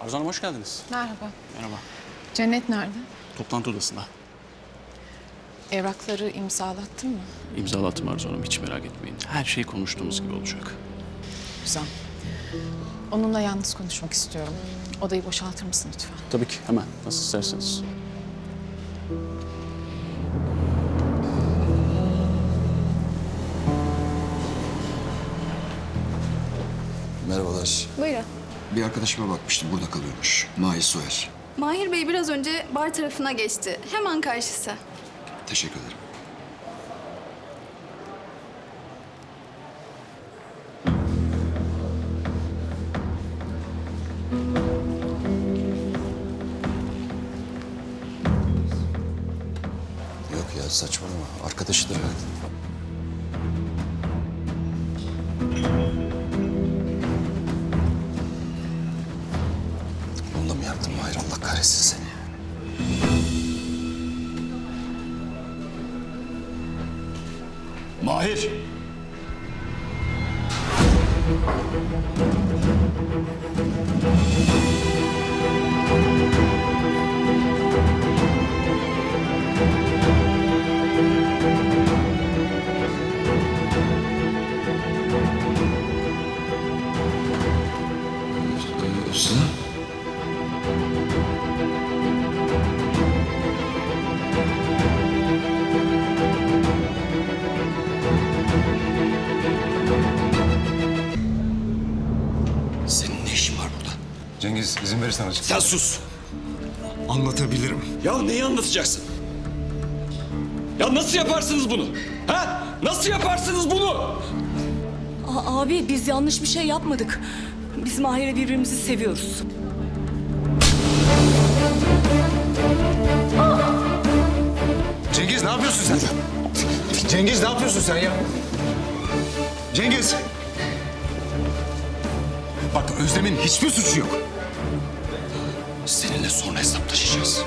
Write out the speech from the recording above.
Arzu Hanım hoş geldiniz. Merhaba. Merhaba. Cennet nerede? Toplantı odasında. Evrakları imzalattın mı? İmzalattım Arzu Hanım hiç merak etmeyin. Her şey konuştuğumuz gibi olacak. Güzel. Onunla yalnız konuşmak istiyorum. Odayı boşaltır mısın lütfen? Tabii ki hemen nasıl isterseniz. Merhabalar. Buyurun. Bir arkadaşıma bakmıştım. Burada kalıyormuş. Mahir Soyer. Mahir Bey biraz önce bar tarafına geçti. Hemen karşısı. Teşekkür ederim. Yok ya saçmalama. Arkadaşıdır herhalde. Mı yaptın Mahir? Allah kahretsin seni. Mahir! Cengiz izin verirsen açık. Sen sus! Anlatabilirim. Ya neyi anlatacaksın? Ya nasıl yaparsınız bunu? Ha? Nasıl yaparsınız bunu? A- abi biz yanlış bir şey yapmadık. Biz Mahir'le birbirimizi seviyoruz. Cengiz ne yapıyorsun sen? Cengiz ne yapıyorsun sen ya? Cengiz! Bak Özlem'in hiçbir suçu yok. Seninle sonra hesaplaşacağız.